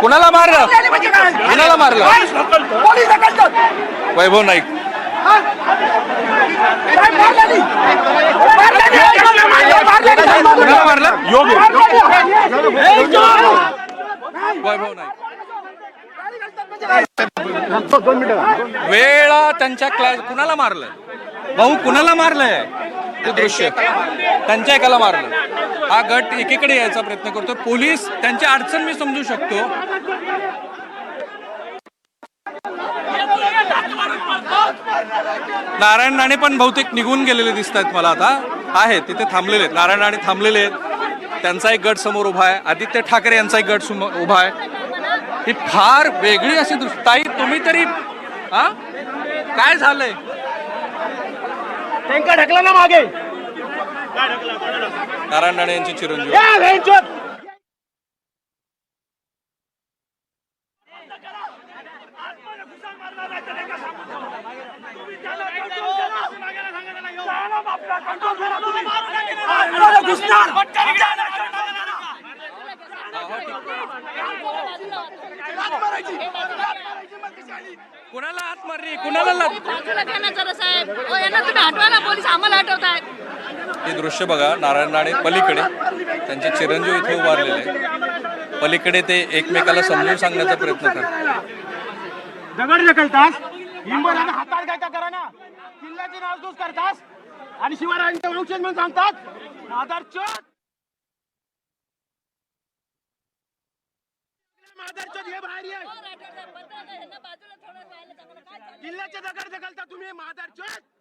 कुणाला मारलं? कुणाला मारलं. वैभव नाईक. कुणाला मारलं? नाही. वैभव नाईक. वेळा त्यांच्या क्लास कुणाला मारलं? भाऊ कुणाला मारलंय? ते दृश्य. त्यांच्या एकाला मारलं. हा गट एकीकडे यायचा प्रयत्न करतो पोलीस त्यांची अडचण मी समजू शकतो. नारायण राणे पण बहुतेक निघून गेलेले दिसत आहेत मला आता. आहेत तिथे थांबलेले आहेत. नारायण राणे थांबलेले आहेत. त्यांचा एक गट समोर उभा आहे. आदित्य ठाकरे यांचा एक गट समोर उभा आहे. ही फार वेगळी अशी ताई तुम्ही तरी हा? काय झालंय? टँकर ढकला ना मागे. नारायण राणे यांचे चिरंजीव. कुणाला हात मारली? कुणाला लात बाजूला घ्या ना जरा साहेब. ओ यांना तुम्ही हटवा ना पोलीस आम्हाला हे दृश्य बघा नारायण राणे पलीकडे. त्यांचे चिरंजीव इथे उभारलेले पलीकडे ते एकमेकाला समजून सांगण्याचा प्रयत्न करतात. दगड ढकलतास. काय करा ना. किल्ल्याची नासधूस करतास. आणि शिवरायांचे वंशज म्हणून सांगतात. हे बाहेर ये. किल्ल्याचे दगड ढकलता तुम्ही मादरचोद